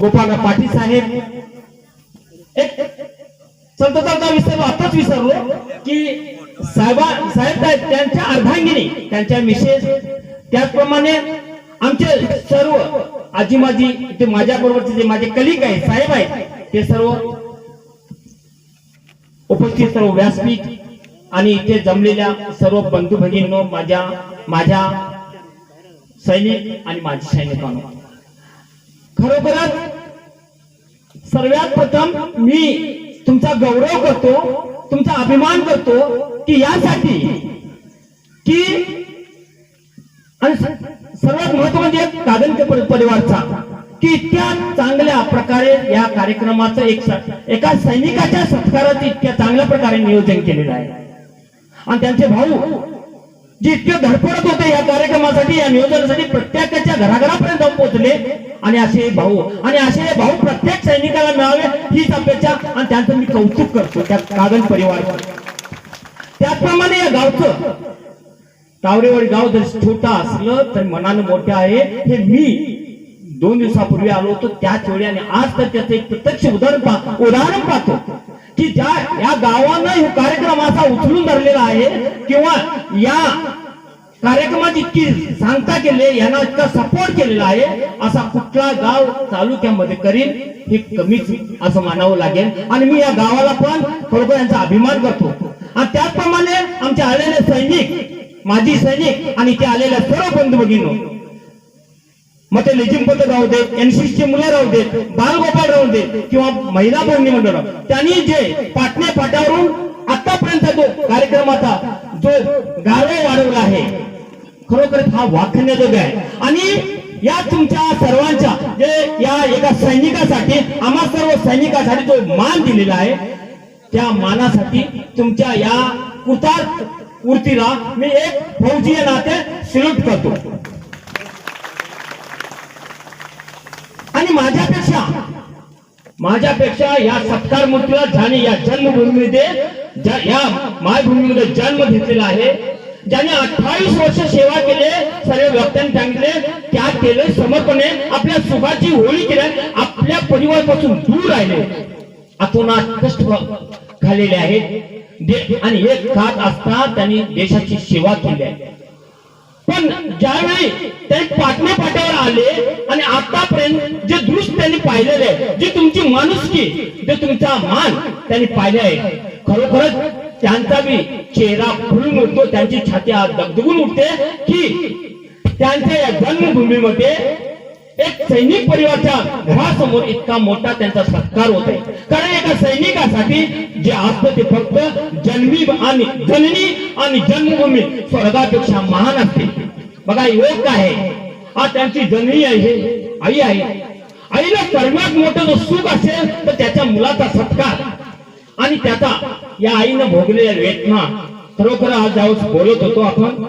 गोपाळ पाटील साहेब. एक चलता चलता विसरलो आताच विसरलो की साहेबा साहेब त्यांच्या अर्धांगिनी त्यांच्या मिसेस त्याचप्रमाणे आमचे सर्व आजी माझी ते माझ्या बरोबरचे जे माझे कलिक आहेत साहेब आहेत ते सर्व उपस्थित सर्व व्यासपीठ आणि इथे जमलेल्या सर्व बंधू भगिनींनो माझ्या माझ्या सैनिक आणि माझी सैनिकांना. खरोखरच सर्वात प्रथम मी तुमचा गौरव करतो तुमचा अभिमान करतो की यासाठी की आणि सर्वात महत्त्व म्हणजे कादंत परिवारचा की इतक्या चांगल्या प्रकारे या कार्यक्रमाचं एक एका सैनिकाच्या सत्काराचं इतक्या चांगल्या प्रकारे नियोजन केलेलं आहे. आणि त्यांचे भाऊ जे इतके धडपडत होते या कार्यक्रमासाठी या नियोजनासाठी प्रत्येकाच्या घराघरापर्यंत जाऊन पोहोचले. आणि असे भाऊ आणि असे भाऊ प्रत्येक सैनिकाला मिळावे हीच अपेक्षा आणि त्यांचं मी कौतुक करतो त्या कागल परिवार त्याचप्रमाणे या गावचं तावरेवाडी गाव जर छोटा असलं तर मनानं मोठं आहे. हे मी दोन दिवसापूर्वी आलो होतो त्याच वेळी आणि आज तर त्याचं एक प्रत्यक्ष उदाहरण पा उदाहरण पाहतो. की ज्या या गावानं कार्यक्रमाचा उचलून धरलेला आहे किंवा या कार्यक्रमाची इतकी सांगता केली यांना इतका सपोर्ट केलेला आहे असा कुठला गाव तालुक्यामध्ये करील हे कमीच असं मानावं लागेल. आणि मी या गावाला पण खरोखर यांचा अभिमान करतो. आणि त्याचप्रमाणे आमचे आलेले सैनिक माजी सैनिक आणि ते आलेल्या सर्व बंधू भगिनी मग ते लेजिमपद राहू देत एनसीसीचे मुलं राहू देत बालगोपाळ राहू देत किंवा महिला भगिनी मंडळ राहू. त्यांनी जे पाटणे पाट्यावरून आतापर्यंत जो कार्यक्रमाचा जो गावे वाढवला आहे खरोखर हा वाखण्याजोग आहे आणि या तुमच्या सर्वांच्या जे या एका सैनिकासाठी आम्हा सर्व सैनिकासाठी जो मान दिलेला आहे त्या मानासाठी तुमच्या या कृतार्थ वृत्तीला मी एक फौजी नाते सिल्यूट करतो आणि माझ्यापेक्षा माझ्यापेक्षा या सत्कार मूर्तीला ज्याने या जन्मभूमीमध्ये ज्या- या मायभूमीमध्ये जन्म घेतलेला आहे ज्याने अठ्ठावीस वर्ष सेवा केले सर्व व्यक्त्यांनी सांगितले त्याग केले समर्पणे आपल्या सुखाची होळी केल्या आपल्या परिवारापासून दूर राहिले. अतोनात कष्ट खाल्लेले आहेत. दे- आणि हे खात असता त्यांनी देशाची सेवा केली आहे. पण ज्यावेळी ते पाटणे पाट्यावर आले आणि आतापर्यंत जे दृश्य त्यांनी पाहिलेले आहे तुमची माणुसकी जे तुमचा मान त्यांनी पाहिले आहे खरोखरच त्यांचा बी चेहरा फुलून उठतो त्यांची छाती आज दगदगून उठते की त्यांच्या या जन्मभूमीमध्ये एक सैनिक परिवाराच्या घरासमोर इतका मोठा त्यांचा सत्कार होत आहे कारण एका सैनिकासाठी जे असतं ते फक्त जन्मी आणि जननी आणि जन्मभूमी स्वर्गापेक्षा महान असते बघा योग काय आहे. हा त्यांची जननी आहे आई आहे. आईला सर्वात मोठं जो सुख असेल तर त्याच्या मुलाचा सत्कार. आणि त्याचा या आईनं भोगलेल्या वेदना खरोखर आज जाऊ बोलत होतो आपण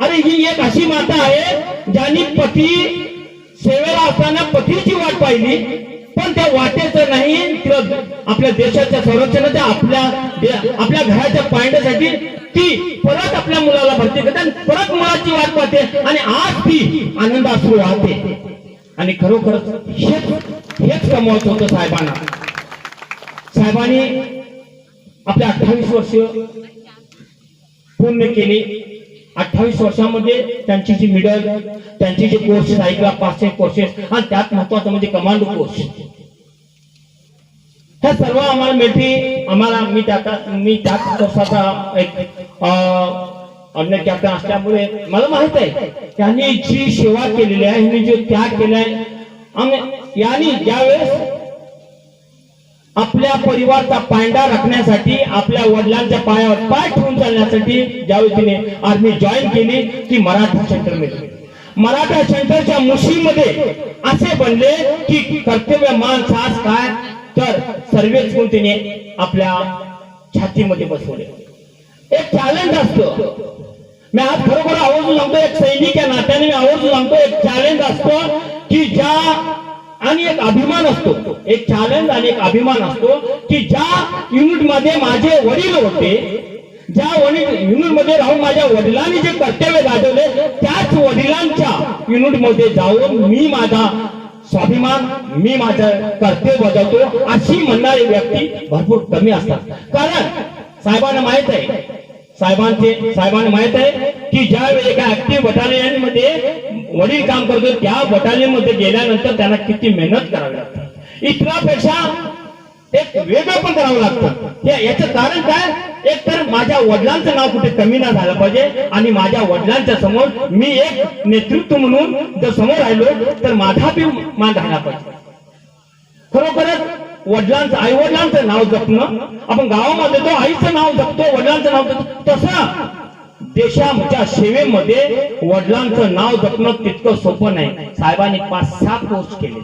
अरे ही एक अशी माता आहे ज्यांनी पती सेवेला असताना पतीची वाट पाहिली. पण त्या वाटेचं नाही आपल्या देशाच्या संरक्षणाच्या आपल्या आपल्या घराच्या पाहण्यासाठी ती परत आपल्या मुलाला भरती करते आणि परत मुलाची वाट पाहते आणि आज ती आनंद अश्रू वाहते आणि खरोखर हेच हेच कमवत होतं साहेबांना. साहेबांनी आपल्या अठ्ठावीस वर्ष पूर्ण केली. अठ्ठावीस वर्षामध्ये त्यांची जी मिडल त्यांची जे कोर्सेस ऐकला पाचशे कोर्सेस आणि त्यात महत्वाचं म्हणजे कमांडो कोर्स ह्या सर्व आम्हाला मिळते आम्हाला मी त्या मी त्याच कोर्साचा एक अं, अन्य कॅप्टन असल्यामुळे मला माहीत आहे त्यांनी जी सेवा केलेली आहे मी जो त्याग केलाय आणि यांनी ज्यावेळेस आपल्या परिवारचा पांडा राखण्यासाठी आपल्या वडिलांच्या पायावर पाय ठेवून चालण्यासाठी ज्यावेळी तिने आर्मी जॉईन केली ती मराठा सेंटरमध्ये. मराठा सेंटरच्या मुशीमध्ये असे बनले की कर्तव्य मान सास काय? तर सर्वेच गुण तिने आपल्या छातीमध्ये बसवले. एक चॅलेंज असतं. मी आज खरोखर आवर्जून सांगतो एक सैनिक या नात्याने मी आवर्जून सांगतो एक चॅलेंज असतो की ज्या आणि एक अभिमान असतो. एक चॅलेंज आणि एक अभिमान असतो की ज्या युनिटमध्ये माझे वडील होते ज्या वडील युनिटमध्ये राहून माझ्या वडिलांनी जे कर्तव्य गाजवले त्याच वडिलांच्या युनिटमध्ये जाऊन मी माझा स्वाभिमान मी माझं कर्तव्य बजावतो अशी म्हणणारी व्यक्ती भरपूर कमी असतात. कारण साहेबांना माहीत आहे साहेबांचे साहेबांना माहीत आहे की ज्या वेळी एका ऍक्टिव्ह बटालियनमध्ये वडील काम करतो त्या बटालियनमध्ये गेल्यानंतर त्यांना किती मेहनत करावी लागते. इतरापेक्षा एक वेगळं पण करावं लागतं. याचं कारण काय? एक तर माझ्या वडिलांचं नाव कुठे कमी ना झालं पाहिजे आणि माझ्या वडिलांच्या समोर मी एक नेतृत्व म्हणून जर समोर राहिलो तर माझा बी मान राहिला पाहिजे. खरोखरच वडिलांचं आई वडिलांचं नाव जपणं. आपण गावामध्ये तो आईचं नाव जपतो वडिलांचं नाव जपतो. तसं देशाच्या सेवेमध्ये वडिलांचं नाव जपणं तितकं सोपं नाही. साहेबांनी पाच सहा पोस्ट केले.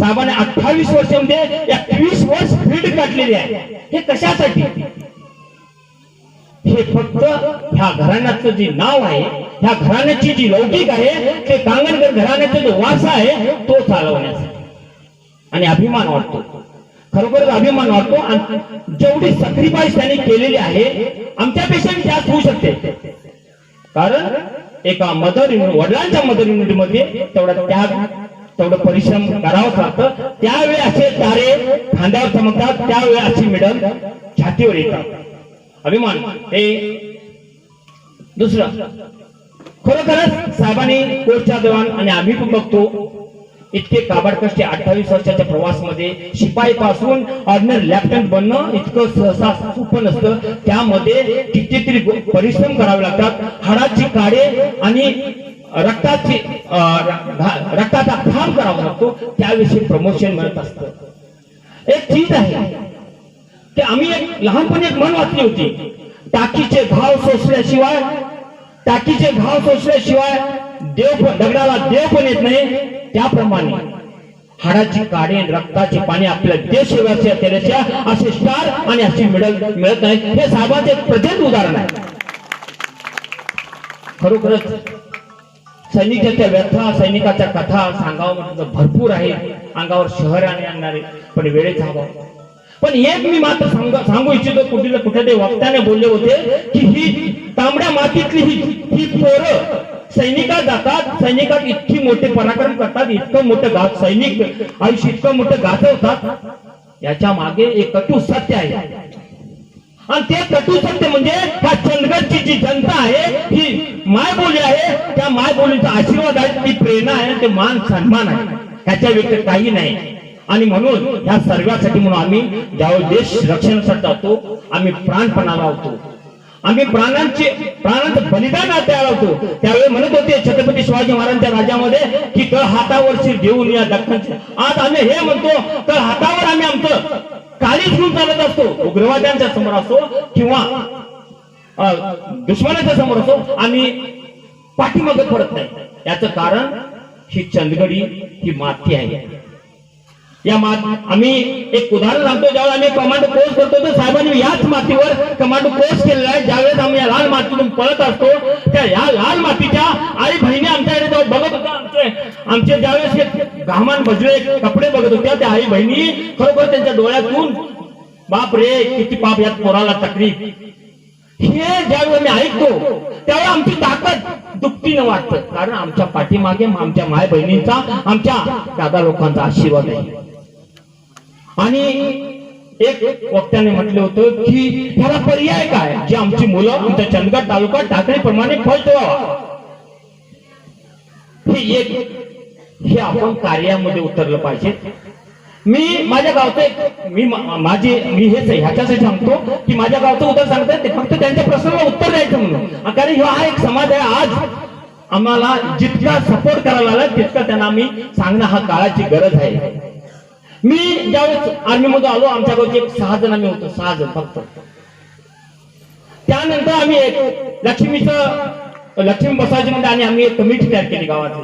साहेबांनी अठ्ठावीस वर्षामध्ये एकवीस वर्ष फील्ड काढलेली आहे. हे कशासाठी? हे फक्त ह्या घराण्याचं जे नाव आहे ह्या घराण्याची जी लौकिक आहे ते कांगणकर घराण्याचा जो वारसा आहे तो चालवण्यासाठी. आणि अभिमान वाटतो. खरोखरच अभिमान वाटतो. आणि जेवढी सक्रिफाईस त्यांनी केलेली आहे आमच्यापेक्षा जास्त होऊ शकते. कारण एका मदर युनिट वडिलांच्या मदर युनिटमध्ये तेवढा त्याग तेवढं परिश्रम करावंच लागतं. त्यावेळी असे तारे खांद्यावर चमकतात. त्यावेळी अशी मेडल छातीवर येतात. अभिमान हे दुसरं. खरोखरच साहेबांनी कोर्टच्या दौरान आणि आम्ही पण बघतो इतके काबाडकष्टी अठ्ठावीस वर्षाच्या प्रवासमध्ये शिपाई पासून ऑर्डिनर लेफ्टनंट बनणं इतकं सहसा सोपं नसतं. त्यामध्ये कितीतरी परिश्रम करावे लागतात. हाडाची काडे आणि रक्ताची रक्ताचा खांब करावा लागतो. त्याविषयी प्रमोशन मिळत असतं. एक चीज आहे की आम्ही एक लहानपणी एक मन वाचली होती. टाकीचे घाव सोसल्याशिवाय टाकीचे घाव सोसल्याशिवाय देव दगडाला देव पण येत नाही. त्याप्रमाणे हाडाची काडी रक्ताची पाणी आपल्या देश सेवाच्या असे स्टार आणि अशी मिळत मिळत नाही हे साहेबांचे प्रचंड उदाहरण आहे. खरोखरच सैनिकाच्या व्यथा सैनिकाच्या कथा सांगावं म्हटलं भरपूर आहे. अंगावर शहर आणि आणणारे पण वेळेत अभाव पण एक मी मात्र सांग सांगू इच्छितो कुठे कुठे ते वक्त्याने बोलले होते की ही तांबड्या मातीतली ही ही पोरं सैनिकात जातात सैनिकात इतकी मोठे पराक्रम करतात इतकं मोठं गात सैनिक आयुष्य इतकं मोठं गाजवतात याच्या मागे एक कटू सत्य आहे. आणि ते कटू सत्य म्हणजे ह्या चंदगडची जी जनता आहे ही मायबोली आहे त्या मायबोलीचा आशीर्वाद आहे ती प्रेरणा आहे ते मान सन्मान आहे. ह्याच्या व्यतिरिक्त काही नाही. आणि म्हणून ह्या सर्वांसाठी म्हणून आम्ही ज्यावेळी देश रक्षणासाठी जातो आम्ही प्राणपणा लावतो. आम्ही प्राणांचे प्राणांचं बलिदान तयार होतो त्यावेळी म्हणत होते छत्रपती शिवाजी महाराजांच्या राज्यामध्ये की तळ हातावरची घेऊन या दख्खनचे आज आम्ही हे म्हणतो तळ हातावर आम्ही आमचं काळीच घेऊन चालत असतो. उग्रवाद्यांच्या समोर असो किंवा दुश्मनाच्या समोर असो आम्ही पाठीमागे पडत नाही. याचं कारण ही चंदगडी ही माती आहे. या मात आम्ही एक उदाहरण सांगतो ज्यावेळेस आम्ही कमांडो कोर्स करतो तर साहेबांनी याच मातीवर कमांडो कोर्स केलेला आहे. ज्यावेळेस आम्ही या लाल मातीतून पळत असतो त्या या लाल मातीच्या आई बहिणी आमच्याकडे जाऊन बघत होत्या. आमचे आमचे ज्यावेळेस घामान भजले कपडे बघत होत्या त्या आई बहिणी खरोखर त्यांच्या डोळ्यातून बाप रे किती पाप यात पोराला तकलीफ हे ज्यावेळी आम्ही ऐकतो त्यावेळी आमची ताकद दुपटीनं वाटतं कारण आमच्या पाठीमागे आमच्या माय बहिणींचा आमच्या दादा लोकांचा आशीर्वाद आहे. आणि एक वक्त्याने म्हटलं होतं की ह्याला पर्याय काय? जे आमची मुलं आमच्या चंदगड तालुका ठाकरे प्रमाणे ठेवावा हे एक हे आपण कार्यामध्ये उतरलं पाहिजे. मी माझ्या गावचं मी माझे मी हेच ह्याच्यासाठी सांगतो की माझ्या गावचं उत्तर सांगतात ते फक्त त्यांच्या प्रश्नाला उत्तर द्यायचं म्हणून. कारण हा एक समाज आहे आज. आम्हाला जितका सपोर्ट करायला लागला तितका त्यांना आम्ही सांगणं हा काळाची गरज आहे. मी ज्यावेळेस आर्मीमध्ये आलो आमच्या गावचे एक सहा जण आम्ही होतो सहा जण फक्त. त्यानंतर आम्ही एक लक्ष्मीचं लक्ष्मी बसायची मध्ये आणि आम्ही एक कमिटी तयार केली गावाची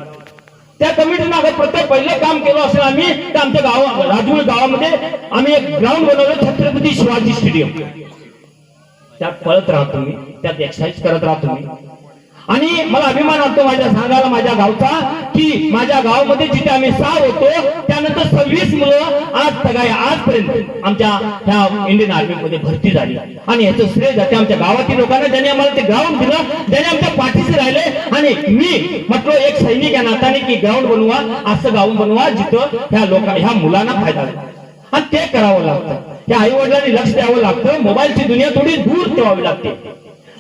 त्या कमिटीनं मागे प्रत्येक पहिले काम केलं असेल आम्ही तर आमच्या गाव राजूर गावामध्ये आम्ही एक ग्राउंड बनवलं छत्रपती शिवाजी स्टेडियम. त्यात पळत राहतो मी त्यात एक्सरसाइज करत राहतो मी आणि मला अभिमान वाटतो माझ्या सांगायला माझ्या गावचा की माझ्या गावामध्ये जिथे आम्ही सहा होतो त्यानंतर सव्वीस मुलं आज सगळ्या आजपर्यंत आमच्या ह्या इंडियन आर्मी मध्ये भरती झाली. आणि याचं श्रेय जाते आमच्या गावातील लोकांना ज्यांनी आम्हाला ते ग्राउंड दिलं ज्यांनी आमच्या पाठीशी राहिले. आणि मी म्हटलो एक सैनिक या नाताने की ग्राउंड बनवा असं गाऊन बनवा जिथं ह्या लोक ह्या मुलांना फायदा आणि ते करावं लागतं. त्या आई वडिलांनी लक्ष द्यावं लागतं. मोबाईलची दुनिया थोडी दूर ठेवावी लागते.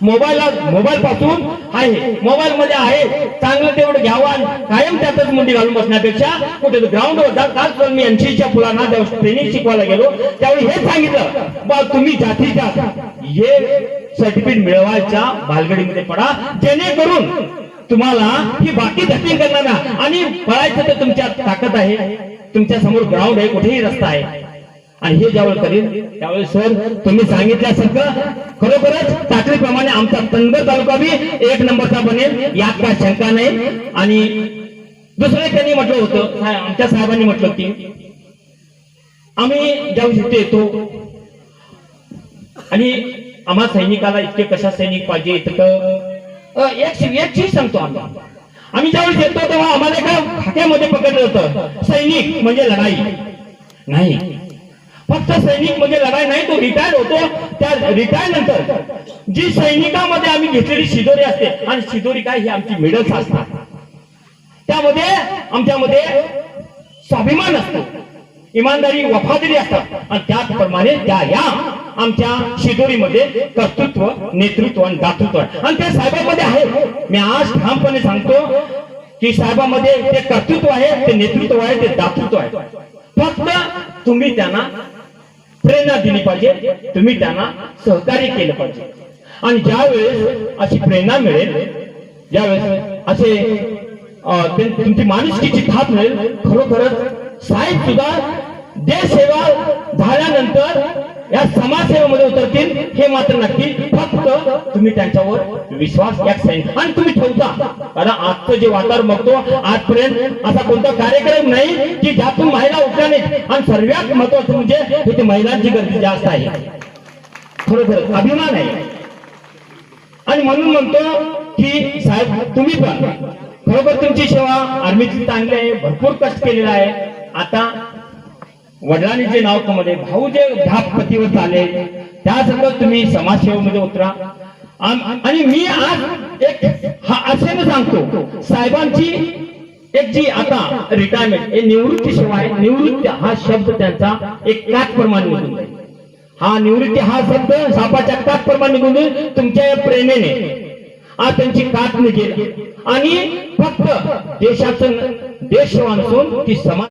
मोबाईल मोबाईल पासून आहे. मोबाईल मध्ये आहे. चांगलं तेवढं घ्यावं कायम त्यातच मुंडी घालून बसण्यापेक्षा कुठे ग्राउंड जा. काल पण मी ऐंशीच्या मुलांना जेव्हा ट्रेनिंग शिकवायला गेलो. त्यावेळी हे सांगितलं बा तुम्ही जातीच्या हे सर्टिफिकेट मिळवायच्या भालगडीमध्ये पडा. जेणेकरून तुम्हाला ही बाकी धटिंग करणार ना. आणि पळायचं तर तुमच्यात ताकद आहे. तुमच्यासमोर ग्राउंड आहे कुठेही रस्ता आहे. आणि हे ज्यावेळेस करीन त्यावेळेस सर तुम्ही सांगितल्यासारखं खरोखरच ताकदीप्रमाणे आमचा तनगर तालुका बी एक नंबरचा बनेल यात काय शंका नाही. आणि दुसरं त्यांनी म्हटलं होतं आमच्या साहेबांनी म्हटलं की आम्ही ज्यावेळेस इथे येतो आणि आम्हा सैनिकाला इतके कशा सैनिक पाहिजे इतकं एक एक चीज सांगतो आम्ही. आम्ही ज्यावेळेस येतो तेव्हा आम्हाला एका खाक्यामध्ये पकडलं होतं सैनिक म्हणजे लढाई. नाही. फक्त सैनिक म्हणजे लढाई नाही तो रिटायर होतो. त्या रिटायर नंतर जी सैनिकामध्ये आम्ही घेतलेली शिदोरी असते आणि शिदोरी काय? ही आमची मिडल्स असतात. त्यामध्ये आमच्यामध्ये स्वाभिमान असतो. इमानदारी वफादारी असतात. आणि त्याचप्रमाणे त्या या आमच्या शिदोरीमध्ये कर्तृत्व नेतृत्व आणि दातृत्व आहे. आणि त्या साहेबांमध्ये आहे. मी आज ठामपणे सांगतो की साहेबांमध्ये ते कर्तृत्व आहे ते नेतृत्व आहे ते दातृत्व आहे. फक्त तुम्ही त्यांना प्रेरणा दिली पाहिजे. तुम्ही त्यांना सहकार्य केलं पाहिजे. आणि ज्यावेळेस अशी प्रेरणा मिळेल ज्यावेळेस असे तुमची माणुसकीची थाप मिळेल खरोखरच साहेब सुद्धा देशसेवा झाल्यानंतर या समाजसेवेमध्ये उतरतील हे मात्र नक्की फक्त तुम्ही त्यांच्यावर विश्वास आणि तुम्ही ठेवता कारण आजचं जे वातावरण बघतो आजपर्यंत असा कोणता कार्यक्रम नाही की ज्यातून महिला उठल्या नाहीत. आणि सर्वात महत्वाचं म्हणजे तिथे महिलांची गर्दी जास्त आहे. खरोखर अभिमान आहे. आणि म्हणून म्हणतो की साहेब तुम्ही पण. खरोखर तुमची सेवा आर्मीची चांगली आहे भरपूर कष्ट केलेला आहे. आता वडिलांचे नावमध्ये भाऊ जे ढापपतीवर चाले त्यासोबत तुम्ही समाजसेवेमध्ये उतरा. आणि मी आज एक हा असे सांगतो साहेबांची एक जी आता रिटायरमेंट हे निवृत्ती सेवा आहे. निवृत्ती हा शब्द त्यांचा एक काट प्रमाणे निघून जाईल. हा निवृत्ती हा शब्द सापाच्या काट प्रमाणे निघून जाईल तुमच्या या प्रेमेने. आज त्यांची काट निघेल. आणि फक्त देशाचं देश सेवा ती समाज